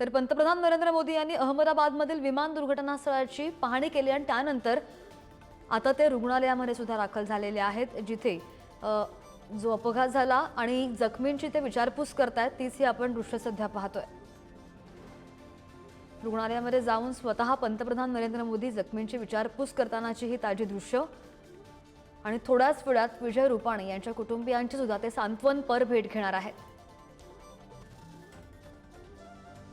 तर पंतप्रधान नरेंद्र मोदी यांनी अहमदाबादमधील विमान दुर्घटनास्थळाची पाहणी केली आणि त्यानंतर आता ते रुग्णालयामध्ये सुद्धा दाखल झालेले आहेत जिथे जो अपघात झाला आणि जखमींची ते विचारपूस करतायत तीच ही आपण दृश्य सध्या पाहतोय. रुग्णालयामध्ये जाऊन स्वतः पंतप्रधान नरेंद्र मोदी जखमींची विचारपूस करतानाची ही ताजी दृश्य आणि थोड्याच वेळात विजय रुपाणी यांच्या कुटुंबियांची सुद्धा ते सांत्वनपर भेट घेणार आहेत.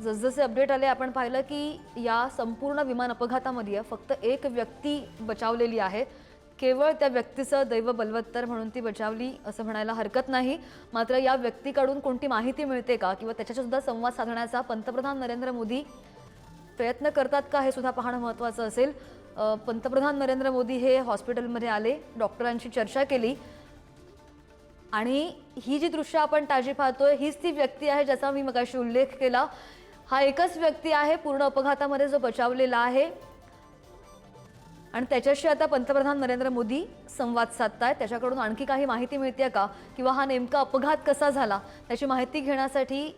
जसजसे अपडेट आले आपण पाहिलं की या संपूर्ण विमान अपघातामध्ये फक्त एक व्यक्ती बचावलेली आहे. केवळ त्या व्यक्तीचं दैव बलवत्तर म्हणून ती बचावली असं म्हणायला हरकत नाही. मात्र या व्यक्तीकडून कोणती माहिती मिळते का? किंवा त्याच्यासुद्धा संवाद साधण्याचा पंतप्रधान नरेंद्र मोदी प्रयत्न करतात का? हे सुद्धा पाहणं महत्त्वाचं असेल. पंतप्रधान नरेंद्र मोदी हे हॉस्पिटलमध्ये आले डॉक्टरांशी चर्चा केली. आणि ही जी दृश्य आपण ताजी पाहतोय हीच ती व्यक्ती आहे ज्याचा मी मगाशी उल्लेख केला. हा एकच व्यक्ती आहे पूर्ण अपघातामध्ये जो बचावलेला आहे. आणि त्याच्याशी आता पंतप्रधान नरेंद्र मोदी संवाद साधतायत. त्याच्याकडून आणखी काही माहिती मिळते का? किंवा हा नेमका अपघात कसा झाला? त्याची माहिती घेण्यासाठी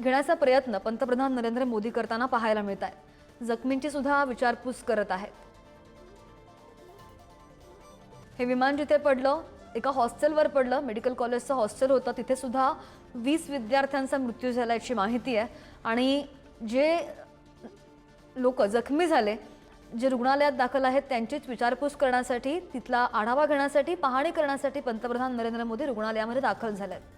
घेण्याचा प्रयत्न पंतप्रधान नरेंद्र मोदी करताना पाहायला मिळत आहे जखमींची सुद्धा विचारपूस करत आहेत. हे विमान जिथे पडलं एका हॉस्टेलवर पडलं. मेडिकल कॉलेजचं हॉस्टेल होतं. तिथे सुद्धा वीस विद्यार्थ्यांचा मृत्यू झाल्याची माहिती आहे. आणि जे लोक जखमी झाले जे रुग्णालयात दाखल आहेत त्यांचीच विचारपूस करण्यासाठी तिथला आढावा घेण्यासाठी पाहणी करण्यासाठी पंतप्रधान नरेंद्र मोदी रुग्णालयामध्ये दाखल झाले आहेत